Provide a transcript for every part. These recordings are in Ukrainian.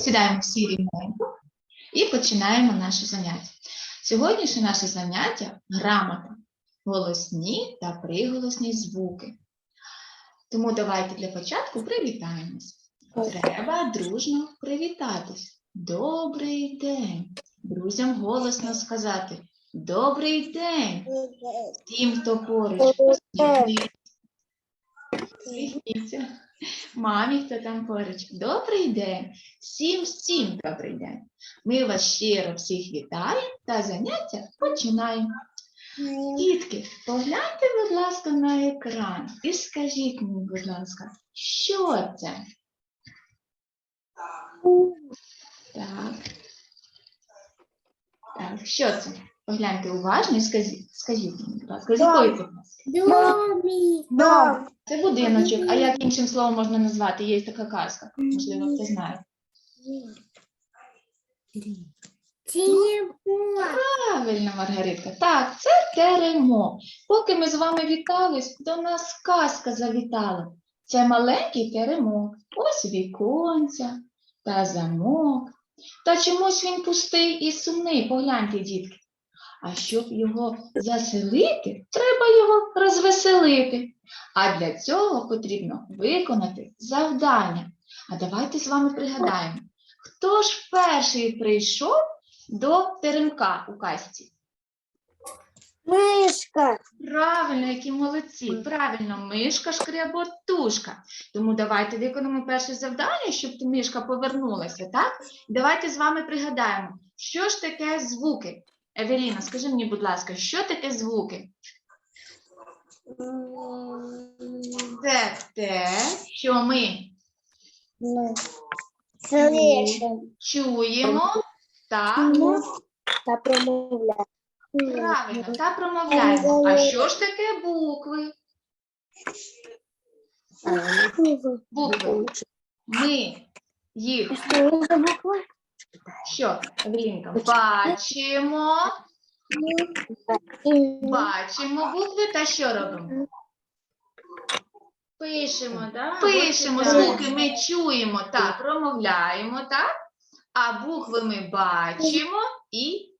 Сідаємо всі рівненько і починаємо наше заняття. Сьогоднішнє наше заняття грамота, голосні та приголосні звуки. Тому давайте для початку привітаємось. Треба дружно привітатись. Добрий день. Друзям голосно сказати Добрий день. Тим, хто поруч, посміхніться. Посміхніться. Мамі, хто там поруч. Добрий день. Всім всім добрий день. Ми вас щиро всіх вітаємо та заняття починаємо. Дітки, погляньте, будь ласка, на екран і скажіть мені, будь ласка, що це? Так. Так, що це? Погляньте уважно і скажіть, скажіть мені, будь ласка, з якої це. Дом. Це будиночок, а як іншим словом можна назвати? Є така казка, можливо, хто знає. Телефон. Правильно, Маргаритка. Так, це теремок. Поки ми з вами вітались, до нас казка завітала. Це маленький теремок. Ось віконця та замок. Та чомусь він пустий і сумний, погляньте, дітки. А щоб його заселити, треба його розвеселити. А для цього потрібно виконати завдання. А давайте з вами пригадаємо, хто ж перший прийшов до теремка у казці? Мышка. Правильно, які молодці. Правильно, мишка шкряботушка. Тому давайте виконаємо перше завдання, щоб мишка повернулася, так? Давайте з вами пригадаємо, що ж таке звуки. Евеліна, скажи мені, будь ласка, що таке звуки? Це те, що ми Ну, слышим. чуємо та Ну, та промовляємо. правильно та промовляємо. А що ж таке букви? Букви. Ми їх Что за буква? Що, Евелінка, бачимо, бачимо букви та що робимо? Пишемо, да? Пишемо звуки, ми чуємо та промовляємо, так? А букви ми бачимо і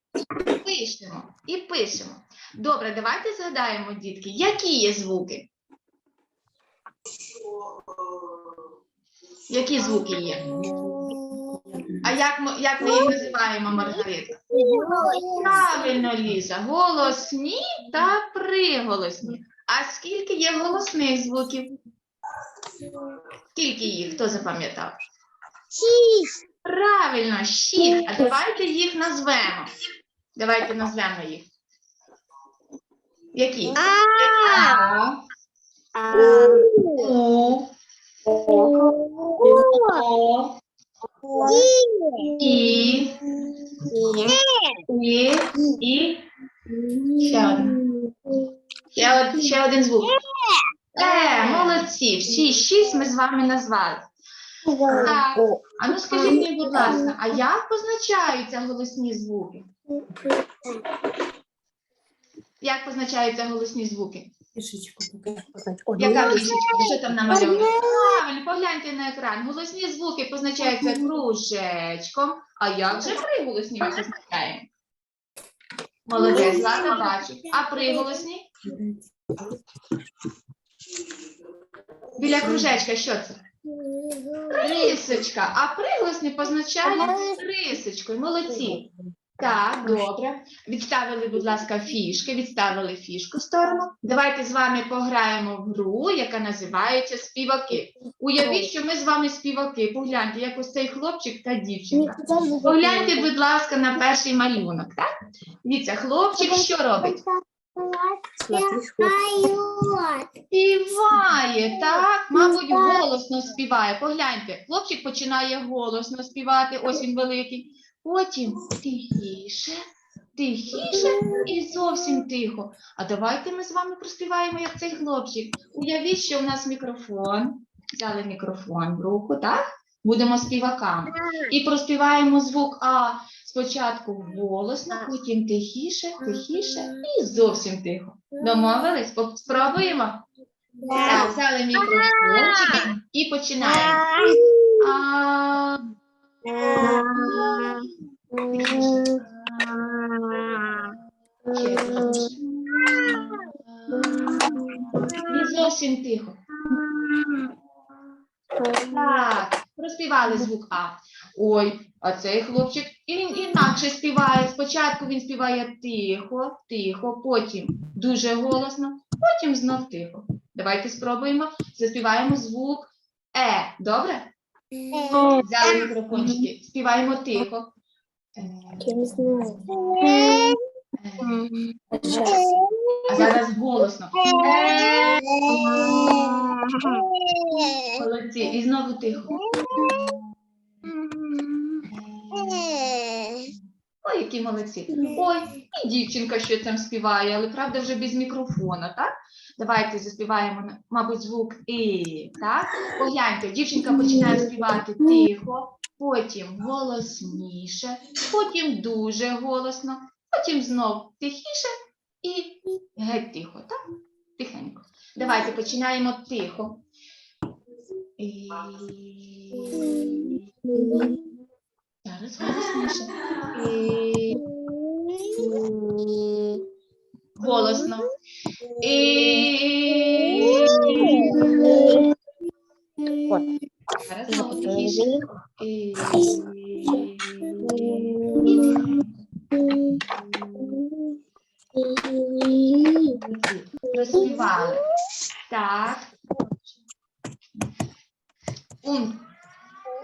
пишемо. І пишемо. Добре, давайте згадаємо, дітки, які є звуки? Які звуки є? А як ми, як ми їх називаємо, Маргарита? Правильно, Ліза. Голосні та приголосні. А скільки є голосних звуків? Скільки їх? Хто запам'ятав? Шість. Правильно, шість. А давайте їх назвемо. Давайте назвемо їх. Які? А, У, О, І, І, І. Ще один. Ще, од- ще один звук. Е, молодці. Всі шість ми з вами назвали. Так. А ну скажіть мені, будь ласка, а як позначаються голосні звуки? Як позначаються голосні звуки? Кишечку Яка кишечка? Що там намальовано? Правильно, погляньте на екран. Голосні звуки позначаються кружечком. А як же приголосні ми позначаємо? Молодець, Злата бачить. А приголосні? Біля кружечка що це? Рисочка. А приголосні позначають рисочкою. Молодці. Так, добре. Відставили, будь ласка, фішки, відставили фішку в сторону. Давайте з вами пограємо в гру, яка називається співаки. Уявіть, що ми з вами співаки. Погляньте, як ось цей хлопчик та дівчинка. Погляньте, будь ласка, на перший малюнок. Так? Дивіться, хлопчик що робить? Співає, так? Мабуть, голосно співає. Погляньте, хлопчик починає голосно співати, ось він великий. Потім тихіше, тихіше і зовсім тихо. А давайте ми з вами проспіваємо, як цей хлопчик. Уявіть, що у нас мікрофон. Взяли мікрофон в руку, так? Будемо співаками. І проспіваємо звук А спочатку голосно, потім тихіше, тихіше і зовсім тихо. Домовились? Спробуємо? Так, взяли мікрофончик і починаємо. А, Зовсім тихо. Так, проспівали звук А. Ой, а цей хлопчик він інакше співає. Спочатку він співає тихо, тихо, потім дуже голосно, потім знов тихо. Давайте спробуємо. Заспіваємо звук Е. Добре? Взяли мікрофончики. Співаємо тихо. Е, е. А зараз голосно. Е. Молодці. І знову тихо. Ой, які молодці. Ой, і дівчинка що там співає, але правда вже без мікрофона, так? Давайте заспіваємо, мабуть, звук І, так? Погляньте, дівчинка починає співати тихо, потім голосніше, потім дуже голосно, потім знов тихіше і геть тихо, так? Тихенько. Давайте починаємо тихо. І... Зараз голосніше. І... Голосно. І... Зараз знову тихіше. І... Розпівали. Так. Ум.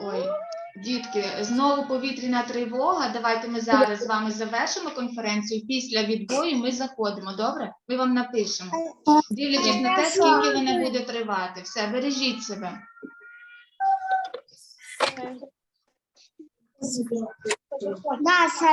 Ой, дітки, знову повітряна тривога. Давайте ми зараз з вами завершимо конференцію. Після відбою ми заходимо. Добре? Ми вам напишемо. Дивлячись на те, скільки вона буде тривати. Все, бережіть себе.